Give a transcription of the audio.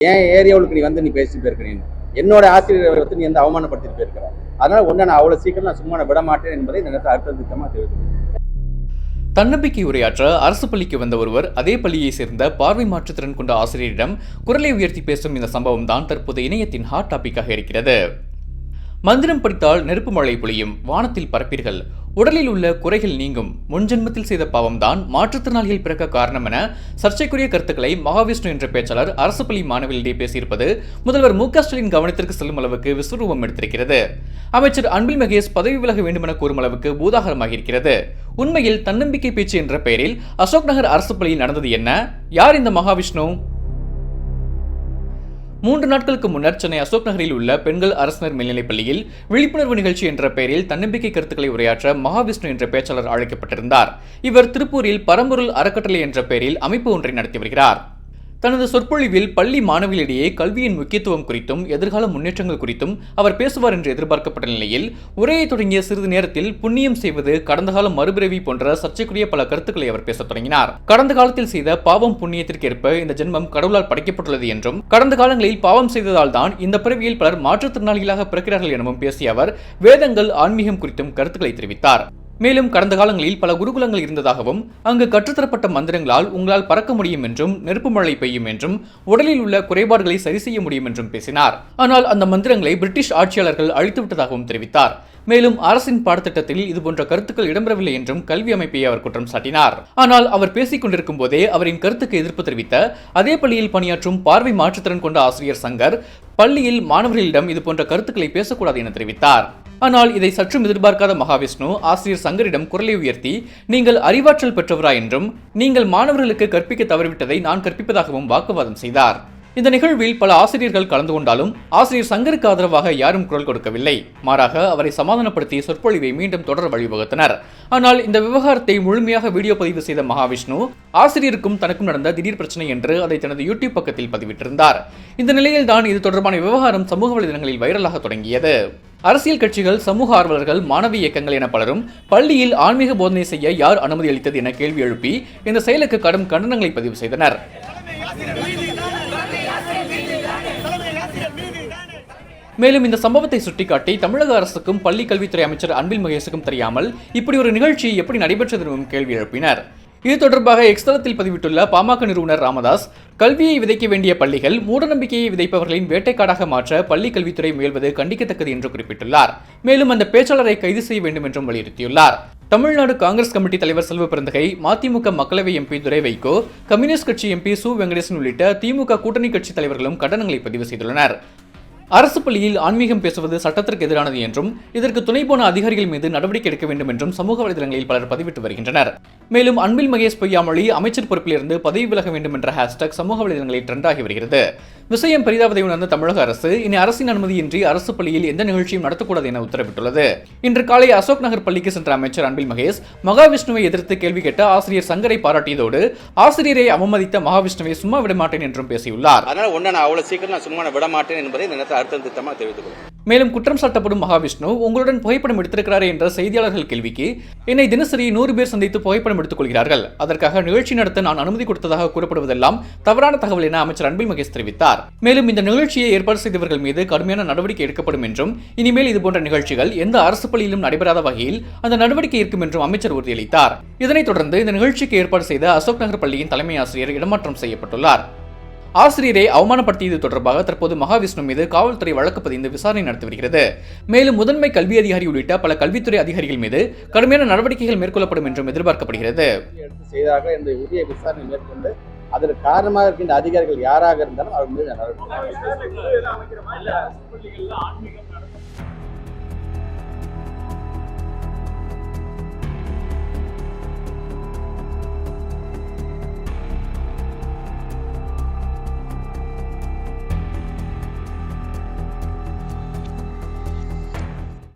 ஏன் ஏரியாவுக்கு நீ வந்து நீ பேசிட்டு போயிருக்க என்னோட ஆசிரியரை வந்து நீ வந்து அவமானப்படுத்திட்டு போயிருக்கிற அதனால ஒன்று நான் அவ்வளோ சீக்கிரம் நான் சும்மா விட மாட்டேன் என்பதை இந்த நேரத்தை அடுத்த திட்டமாக தெரிவித்துக்கிறேன் தன்னம்பிக்கை உரையாற்ற அரசு பள்ளிக்கு வந்த ஒருவர் அதே பள்ளியை சேர்ந்த பார்வை மாற்றுத்திறன் கொண்ட ஆசிரியரிடம் குரலை உயர்த்தி பேசும் இந்த சம்பவம் தான் தற்போது இணையத்தின் ஹாட் டாபிக்காக இருக்கிறது. மந்திரம் படித்தால் நெருப்பு மழை பொழியும் வானத்தில் பரப்பீர்கள். உடலில் உள்ள குறைகள் நீங்கும். முன்ஜென்மத்தில் செய்த பாவம்தான் மாற்றுத்திறனாளிகள் பிறக்க காரணம் என சர்ச்சைக்குரிய கருத்துக்களை மகாவிஷ்ணு என்ற பேச்சாளர் அரசு பள்ளி மாணவிகளிடையே பேசியிருப்பது முதல்வர் மு க ஸ்டாலின் கவனத்திற்கு செல்லும் அளவுக்கு விஸ்வரூபம் எடுத்திருக்கிறது. அமைச்சர் அன்பில் மகேஷ் பதவி விலக வேண்டுமென கூறும் அளவுக்கு பூதாகரமாக இருக்கிறது உண்மையில் தன்னம்பிக்கை பேச்சு என்ற பெயரில் அசோக் நகர் அரசு பள்ளியில் நடந்தது என்ன? யார் இந்த மகாவிஷ்ணு? மூன்று நாட்களுக்கு முன்னர் சென்னை அசோக் நகரில் உள்ள பெண்கள் அரசினர் மேல்நிலைப் பள்ளியில் விழிப்புணர்வு நிகழ்ச்சி என்ற பெயரில் தன்னம்பிக்கை கருத்துக்களை உரையாற்ற மகாவிஷ்ணு என்ற பேச்சாளர் அழைக்கப்பட்டிருந்தார். இவர் திருப்பூரில் பரம்பொருள் அறக்கட்டளை என்ற பெயரில் அமைப்பு ஒன்றை நடத்தி வருகிறார். தனது சொற்பொழிவில் பள்ளி மாணவிகளிடையே கல்வியின் முக்கியத்துவம் குறித்தும் எதிர்கால முன்னேற்றங்கள் குறித்தும் அவர் பேசுவார் என்று எதிர்பார்க்கப்பட்ட நிலையில் உரையை தொடங்கிய சிறிது நேரத்தில் புண்ணியம் செய்வது கடந்த கால மறுபிறவி போன்ற சர்ச்சைக்குரிய பல கருத்துக்களை அவர் பேசத் தொடங்கினார். கடந்த காலத்தில் செய்த பாவம் புண்ணியத்திற்கேற்ப இந்த ஜென்மம் கடவுளால் படைக்கப்பட்டுள்ளது என்றும் கடந்த காலங்களில் பாவம் செய்ததால் தான் இந்த பிறவியில் பலர் மாற்றுத்திறனாளிகளாக பிறக்கிறார்கள் எனவும் பேசிய அவர் வேதங்கள் ஆன்மீகம் குறித்தும் கருத்துக்களை தெரிவித்தார். மேலும் கடந்த காலங்களில் பல குருகுலங்கள் இருந்ததாகவும் அங்கு கற்றுத்தரப்பட்ட மந்திரங்களால் உங்களால் பறக்க முடியும் என்றும் நெருப்பு மழை பெய்யும் என்றும் உடலில் உள்ள குறைபாடுகளை சரி செய்ய முடியும் என்றும் பேசினார். ஆனால் அந்த மந்திரங்களை பிரிட்டிஷ் ஆட்சியாளர்கள் அழித்துவிட்டதாகவும் தெரிவித்தார். மேலும் அரசின் பாடத்திட்டத்தில் இதுபோன்ற கருத்துக்கள் இடம்பெறவில்லை என்றும் கல்வி அமைப்பை அவர் குற்றம் சாட்டினார். ஆனால் அவர் பேசிக் கொண்டிருக்கும் போதே அவரின் கருத்துக்கு எதிர்ப்பு தெரிவித்த அதே பள்ளியில் பணியாற்றும் பார்வை மாற்றுத்திறன் கொண்ட ஆசிரியர் சங்கர் பள்ளியில் மாணவர்களிடம் இதுபோன்ற கருத்துக்களை பேசக்கூடாது என தெரிவித்தார். ஆனால் இதை சற்றும் எதிர்பார்க்காத மகாவிஷ்ணு ஆசிரியர் சங்கரிடம் குரலை உயர்த்தி நீங்கள் அறிவாற்றல் பெற்றவரா என்றும் நீங்கள் மாணவர்களுக்கு கற்பிக்க தவறிவிட்டதை நான் கற்பிப்பதாகவும் வாக்குவாதம் செய்தார். இந்த நிகழ்வில் பல ஆசிரியர்கள் கலந்து கொண்டாலும் ஆசிரியர் சங்கருக்கு ஆதரவாக யாரும் குரல் கொடுக்கவில்லை. மாறாக அவரை சமாதானப்படுத்தி சொற்பொழிவை மீண்டும் தொடர வழிவகுத்தனர். ஆனால் இந்த விவகாரத்தை முழுமையாக வீடியோ பதிவு செய்த மகாவிஷ்ணு ஆசிரியருக்கும் தனக்கும் நடந்த திடீர் பிரச்சனை என்று அதை தனது யூடியூப் பக்கத்தில் பதிவிட்டிருந்தார். இந்த நிலையில் தான் இது தொடர்பான விவகாரம் சமூக வலைதளங்களில் வைரலாக தொடங்கியது. அரசியல் கட்சிகள் சமூக ஆர்வலர்கள் மாணவி இயக்கங்கள் என பலரும் பள்ளியில் ஆன்மீக போதனை செய்ய யார் அனுமதி அளித்தது என கேள்வி எழுப்பி இந்த செயலுக்கு கடும் கண்டனங்களை பதிவு செய்தனர். மேலும் இந்த சம்பவத்தை சுட்டிக்காட்டி தமிழக அரசுக்கும் பள்ளி கல்வித்துறை அமைச்சர் அன்பில் மகேஷுக்கும் தெரியாமல் இப்படி ஒரு நிகழ்ச்சி எப்படி நடைபெற்றது எனவும் கேள்வி எழுப்பினர். இது தொடர்பாக எக்ஸ்தலத்தில் பதிவிட்டுள்ள பாமக நிறுவனர் ராமதாஸ் கல்வியை விதைக்க வேண்டிய பள்ளிகள் மூடநம்பிக்கையை விதைப்பவர்களின் வேட்டைக்காடாக மாற்ற பள்ளி கல்வித்துறை முயல்வது கண்டிக்கத்தக்கது என்று குறிப்பிட்டுள்ளார். மேலும் அந்த பேச்சாளரை கைது செய்ய வேண்டும் என்றும் வலியுறுத்தியுள்ளார். தமிழ்நாடு காங்கிரஸ் கமிட்டி தலைவர் செல்வ பிறந்தகை மதிமுக மக்களவை எம்பி துரை வைகோ கம்யூனிஸ்ட் கட்சி எம்பி சு வெங்கடேசன் உள்ளிட்ட திமுக கூட்டணி கட்சி தலைவர்களும் கண்டனங்களை பதிவு செய்துள்ளனர். அரசு பள்ளியில் ஆன்மீகம் பேசுவது சட்டத்திற்கு எதிரானது என்றும் இதற்கு துணை போன அதிகாரிகள் மீது நடவடிக்கை எடுக்க வேண்டும் என்றும் சமூக வலைதளங்களில் பலர் பதிவிட்டு வருகின்றனர். மேலும் அன்பில் மகேஷ் பொய்யாமொழி அமைச்சர் பொறுப்பிலிருந்து பதவி விலக வேண்டும் என்ற ஹேஷ்டாக் சமூக வலைதளங்களில் ட்ரெண்டாகி வருகிறது. விஷயம் பெரிதாவதை உணர்ந்த தமிழக அரசு இனி அரசின் அனுமதியின்றி அரசு பள்ளியில் எந்த நிகழ்ச்சியும் நடத்தக்கூடாது என உத்தரவிட்டுள்ளது. இன்று காலை அசோக் நகர் பள்ளிக்கு சென்ற அமைச்சர் அன்பில் மகேஷ் மகாவிஷ்ணுவை எதிர்த்து கேள்வி கேட்ட ஆசிரியர் சங்கரை பாராட்டியதோடு ஆசிரியரை அவமதித்த மகாவிஷ்ணுவை சும்மா விட மாட்டேன் என்றும் பேசியுள்ளார். அதனால ஒன்றை நான் அவ்வளோ சீக்கிரம் நான் சும்மா விடமாட்டேன் விட மாட்டேன் என்பதை இந்த அர்த்தம் திட்டமாக தெரிவித்துக்கிறேன் மேலும் குற்றம் சாட்டப்படும் மகாவிஷ்ணு உங்களுடன் புகைப்படம் எடுத்திருக்கிறாரே என்ற செய்தியாளர்கள் கேள்விக்கு என்னை தினசரி நூறு பேர் சந்தித்து புகைப்படம் எடுத்துக் கொள்கிறார்கள் அதற்காக நிகழ்ச்சி நடத்த நான் அனுமதி கொடுத்ததாக கூறப்படுவதெல்லாம் தவறான தகவல் என அமைச்சர் அன்பில் மகேஷ் தெரிவித்தார். மேலும் இந்த நிகழ்ச்சியை ஏற்பாடு செய்தவர்கள் மீது கடுமையான நடவடிக்கை எடுக்கப்படும் என்றும் இனிமேல் இதுபோன்ற நிகழ்ச்சிகள் எந்த அரசு பள்ளியிலும் நடைபெறாத வகையில் அந்த நடவடிக்கை இருக்கும் என்றும் அமைச்சர் உறுதியளித்தார். இதனைத் தொடர்ந்து இந்த நிகழ்ச்சிக்கு ஏற்பாடு செய்த அசோக் நகர் பள்ளியின் தலைமை ஆசிரியர் இடமாற்றம் செய்யப்பட்டுள்ளார். ஆசிரியரை அவமானப்படுத்தியது தொடர்பாக தற்போது மகாவிஷ்ணு மீது காவல்துறை வழக்கு பதிந்து விசாரணை நடத்தி வருகிறது. மேலும் முதன்மை கல்வி அதிகாரி உள்ளிட்ட பல கல்வித்துறை அதிகாரிகள் மீது கடுமையான நடவடிக்கைகள் மேற்கொள்ளப்படும் என்றும் எதிர்பார்க்கப்படுகிறது. செய்தாக இந்த உரிய விசாரணை மேற்கொண்டு அதற்கு காரணமாக இருக்கின்ற அதிகாரிகள் யாராக இருந்தாலும் அவர் மீது நடவடிக்கை